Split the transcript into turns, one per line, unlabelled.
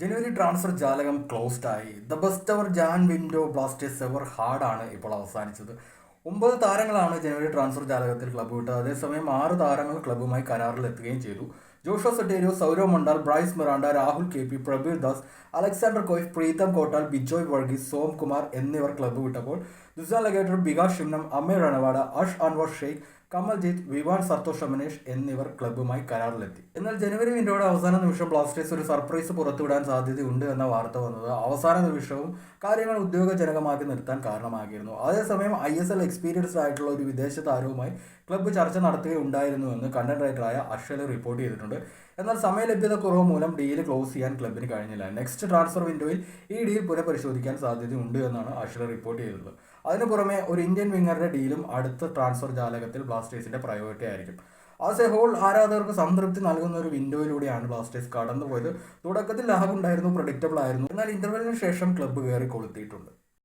ജനുവരി transfer ജാലകം closed ആയി. The best ever Jan window Blasters ever ആണ് ഇപ്പോൾ അവസാനിച്ചത്. ഒമ്പത് താരങ്ങളാണ് ജനുവരി ട്രാൻസ്ഫർ ജാലകത്തിൽ ക്ലബ്ബ് വിട്ടത്. അതേസമയം ആറ് താരങ്ങൾ ക്ലബ്ബുമായി കരാറിലെത്തുകയും ചെയ്തു. Joshua Sotirio Sourav Mandal Bryce Miranda Rahul K P Prabir Das Alexandre Coeff Pritam Kotal Bijoy Varghese Som Kumar എന്നിവർ ക്ലബ്ബ് വിട്ടപ്പോൾ ദുസാൻ ലഗേറ്റർ ബികാഷ് ഷിംനം അമീർ റണവാഡ അഷ് അൻവർ ഷെയ്ഖ് കമൽജിത്ത് വിവാൻ സന്തോഷ് അമനേഷ് എന്നിവർ ക്ലബ്ബുമായി കരാറിലെത്തി. എന്നാൽ ജനുവരി വിൻഡോയുടെ അവസാന നിമിഷം ബ്ലാസ്റ്റേഴ്സ് ഒരു സർപ്രൈസ് പുറത്തുവിടാൻ സാധ്യതയുണ്ട് എന്ന വാർത്ത വന്നത് അവസാന നിമിഷവും കാര്യങ്ങൾ ഉദ്യോഗജനകമാക്കി നിർത്താൻ കാരണമാകിയിരുന്നു അതേസമയം ഐ എസ് എൽ എക്സ്പീരിയൻസ്ഡ് ആയിട്ടുള്ള ഒരു വിദേശ താരവുമായി ക്ലബ്ബ് ചർച്ച നടത്തുകയുണ്ടായിരുന്നുവെന്ന് കണ്ടന്റ് റൈറ്ററായ അർഷൽ റിപ്പോർട്ട് ചെയ്തിട്ടുണ്ട്. എന്നാൽ സമയ ലഭ്യത കുറവ് മൂലം ഡീൽ ക്ലോസ് ചെയ്യാൻ ക്ലബിന് കഴിഞ്ഞില്ല. നെക്സ്റ്റ് ട്രാൻസ്ഫർ വിൻഡോയിൽ ഈ ഡീൽ പുനഃപരിശോധിക്കാൻ സാധ്യതയുണ്ട് എന്നാണ് അർഷൽ റിപ്പോർട്ട് ചെയ്തത്. അതിനു പുറമെ ഒരു ഇന്ത്യൻ വിങ്ങറുടെ ഡീലും അടുത്ത ട്രാൻസ്ഫർ ജാലകത്തിൽ ബ്ലാസ്റ്റേഴ്സിന്റെ പ്രയോറിറ്റി ആയിരിക്കും. ആസ് എ ഹോൾ ആരാധകർക്ക് സംതൃപ്തി നൽകുന്ന ഒരു വിൻഡോയിലൂടെയാണ് ബ്ലാസ്റ്റേഴ്സ് കടന്നുപോയത്. തുടക്കത്തിൽ ലാഭം ഉണ്ടായിരുന്നു പ്രൊഡിക്റ്റബിൾ ആയിരുന്നു. എന്നാൽ ഇന്റർവെല്ലിന് ശേഷം ക്ലബ്ബ് കയറി കൊളുത്തിയിട്ടുണ്ട്.